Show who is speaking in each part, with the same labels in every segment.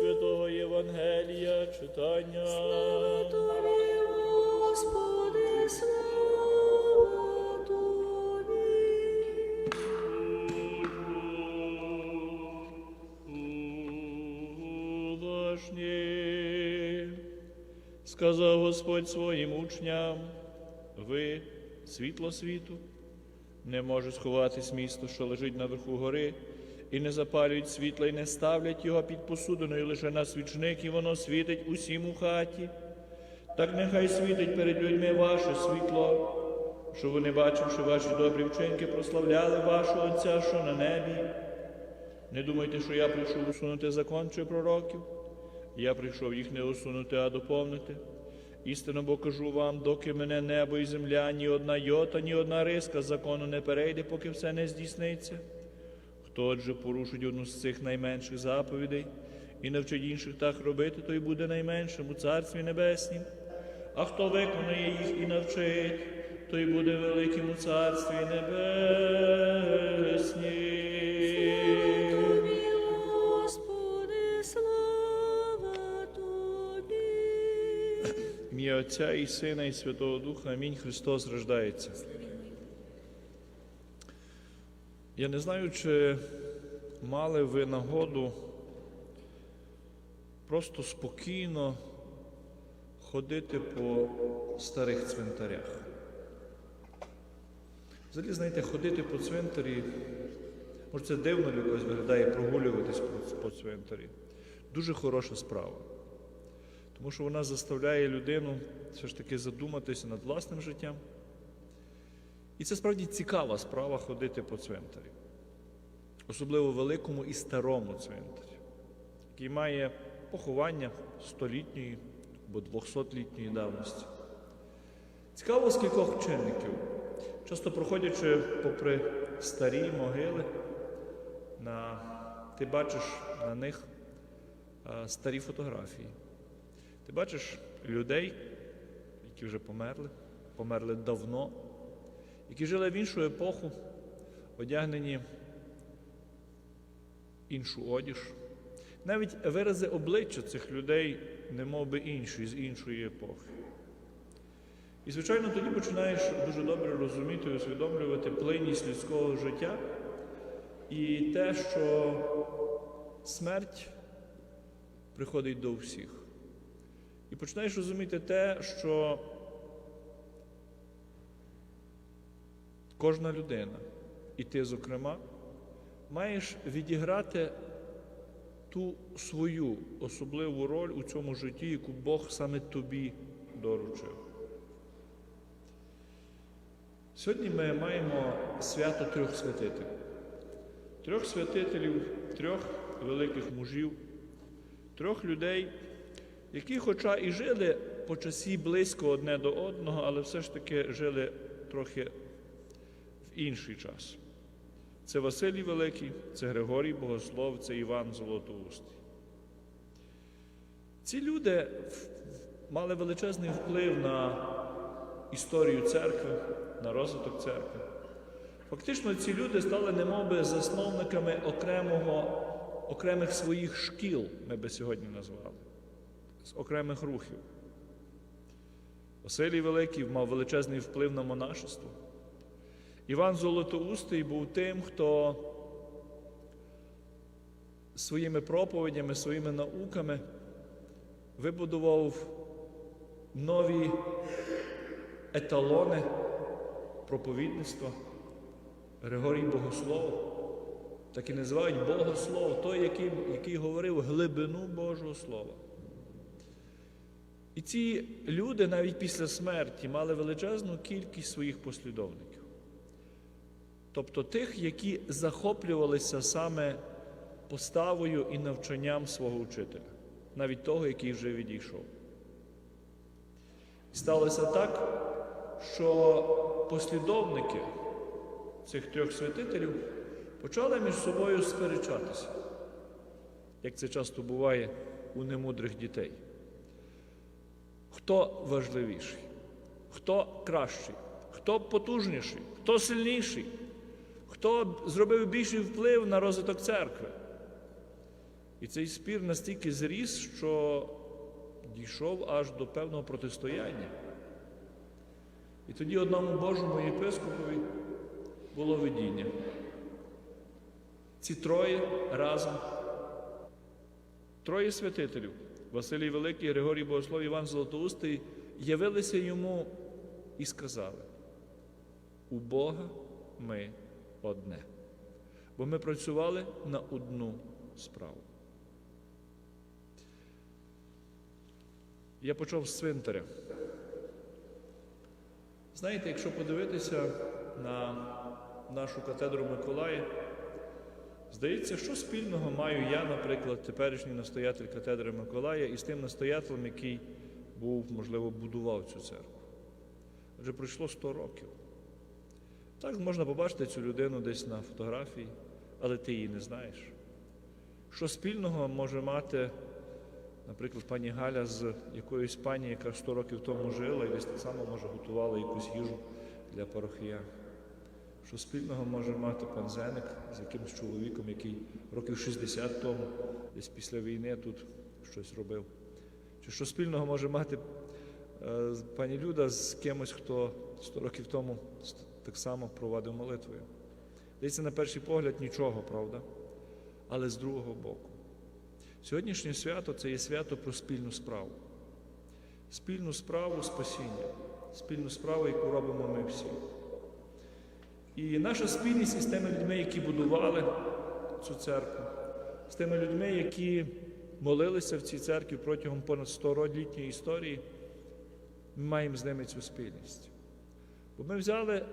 Speaker 1: Святого Євангелія читання.
Speaker 2: Тобі, Господи, слава Тобі.
Speaker 1: Уважні, сказав Господь своїм учням, ви світло світу, не може сховатись місто, що лежить на верху гори, і не запалюють світла, і не ставлять його під посудиною лише на свічник, і воно світить усім у хаті. Так нехай світить перед людьми ваше світло, що вони, бачивши ваші добрі вчинки, прославляли вашого Отця, що на небі. Не думайте, що я прийшов усунути закон чи пророків. Я прийшов їх не усунути, а доповнити. Істинно бо кажу вам, доки мене небо і земля, ні одна йота, ні одна риска закону не перейде, поки все не здійсниться. Хто отже порушить одну з цих найменших заповідей і навчить інших так робити, той буде найменшим у Царстві Небеснім. А хто виконує їх і навчить, той буде великим у Царстві Небеснім.
Speaker 2: Тобі, Господи, слава Тобі.
Speaker 1: Ім'я Отця і Сина, і Святого Духа. Амінь. Христос рождається. Я не знаю, чи мали ви нагоду просто спокійно ходити по старих цвинтарях. Взагалі, знаєте, ходити по цвинтарі, може це дивно для когось виглядає прогулюватись по, цвинтарі. Дуже хороша справа. Тому що вона заставляє людину все ж таки задуматися над власним життям. І це справді цікава справа ходити по цвинтарі, особливо великому і старому цвинтарі, який має поховання столітньої або 200-літньої давності. Цікаво з кількох чинників. Часто проходячи попри старі могили, на, ти бачиш на них а, старі фотографії. Ти бачиш людей, які вже померли, померли давно, які жили в іншу епоху, одягнені іншу одіж. Навіть вирази обличчя цих людей, не мов би інші, з іншої епохи. І, звичайно, тоді починаєш дуже добре розуміти і усвідомлювати плинність людського життя і те, що смерть приходить до всіх. І починаєш розуміти те, що кожна людина, і ти, зокрема, маєш відіграти ту свою особливу роль у цьому житті, яку Бог саме тобі доручив. Сьогодні ми маємо свято трьох святителів. Трьох святителів, трьох великих мужів, трьох людей, які, хоча і жили по часі близько одне до одного, але все ж таки жили трохи інший час. Це Василій Великий, це Григорій Богослов, це Іван Золотоустий. Ці люди мали величезний вплив на історію церкви, на розвиток церкви. Фактично, ці люди стали немовби засновниками окремого, окремих своїх шкіл, ми би сьогодні назвали, з окремих рухів. Василій Великий мав величезний вплив на монашество. Іван Золотоустий був тим, хто своїми проповідями, своїми науками вибудував нові еталони проповідництва. Григорій Богослов, так і називають Богослов, той, який, який говорив глибину Божого Слова. І ці люди навіть після смерті мали величезну кількість своїх послідовників. Тобто тих, які захоплювалися саме поставою і навчанням свого учителя, навіть того, який вже відійшов. Сталося так, що послідовники цих трьох святителів почали між собою сперечатися, як це часто буває у немудрих дітей. Хто важливіший, хто кращий, хто потужніший, хто сильніший, хто зробив більший вплив на розвиток церкви. І цей спір настільки зріс, що дійшов аж до певного протистояння. І тоді одному Божому єпископові було видіння. Ці троє разом, троє святителів Василій Великий, Григорій Богослов, Іван Золотоустий, явилися йому і сказали: у Бога ми одне. Бо ми працювали на одну справу. Я почав з цвинтаря. Знаєте, якщо подивитися на нашу катедру Миколая, здається, що спільного маю я, наприклад, теперішній настоятель катедри Миколая, із тим настоятелем, який був, можливо, будував цю церкву. Адже пройшло 100 років. Так можна побачити цю людину десь на фотографії, але ти її не знаєш. Що спільного може мати, наприклад, пані Галя з якоюсь пані, яка 100 років тому жила і десь так само може готувала якусь їжу для парохіян. Що спільного може мати пан Зеник з якимось чоловіком, який років 60 тому, десь після війни тут щось робив. Чи що спільного може мати е, пані Люда з кимось, хто 100 років тому так само провадив молитвою. Здається, на перший погляд нічого, правда? Але з другого боку. Сьогоднішнє свято це є свято про спільну справу. Спільну справу спасіння, спільну справу, яку робимо ми всі. І наша спільність із тими людьми, які будували цю церкву, з тими людьми, які молилися в цій церкві протягом понад 100 літньої історії, ми маємо з ними цю спільність. Бо ми взяли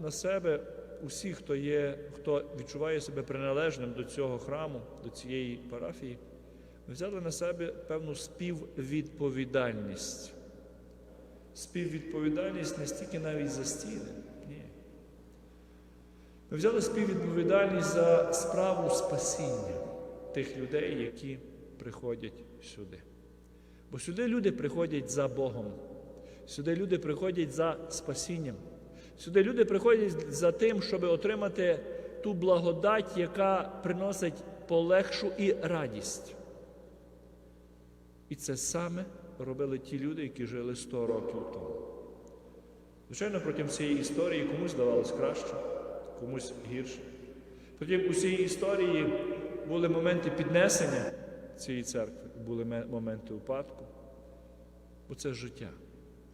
Speaker 1: на себе усі, хто є, хто відчуває себе приналежним до цього храму, до цієї парафії, ми взяли на себе певну співвідповідальність. Співвідповідальність не стільки навіть за стіни. Ні. Ми взяли співвідповідальність за справу спасіння тих людей, які приходять сюди. Бо сюди люди приходять за Богом. Сюди люди приходять за спасінням. Сюди люди приходять за тим, щоб отримати ту благодать, яка приносить полегшу і радість. І це саме робили ті люди, які жили 100 років тому. Звичайно, протягом цієї історії комусь здавалось краще, комусь гірше. Протягом усієї історії були моменти піднесення цієї церкви, були моменти упадку. Бо це життя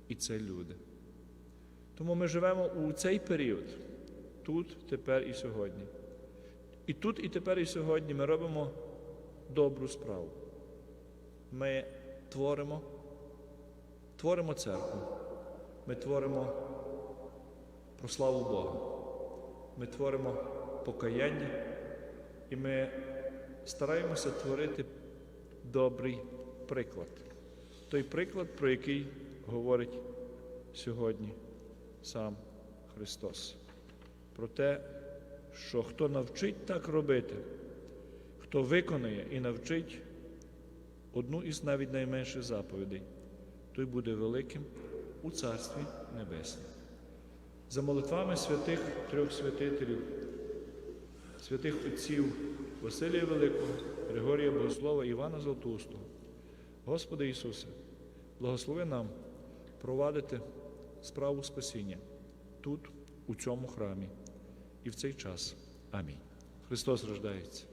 Speaker 1: і це люди. Тому ми живемо у цей період, тут, тепер і сьогодні. І тут, і тепер, і сьогодні ми робимо добру справу. Ми творимо, творимо церкву, ми творимо про славу Бога. Ми творимо покаяння і ми стараємося творити добрий приклад. Той приклад, про який говорить сьогодні сам Христос. Про те, що хто навчить так робити, хто виконає і навчить одну із навіть найменших заповідей, той буде великим у Царстві Небесному. За молитвами святих трьох святителів, святих отців Василія Великого, Григорія Богослова Івана Золотоустого, Господи Ісусе, благослови нам провадити справу спасіння тут, у цьому храмі, і в цей час. Амінь. Христос рождається.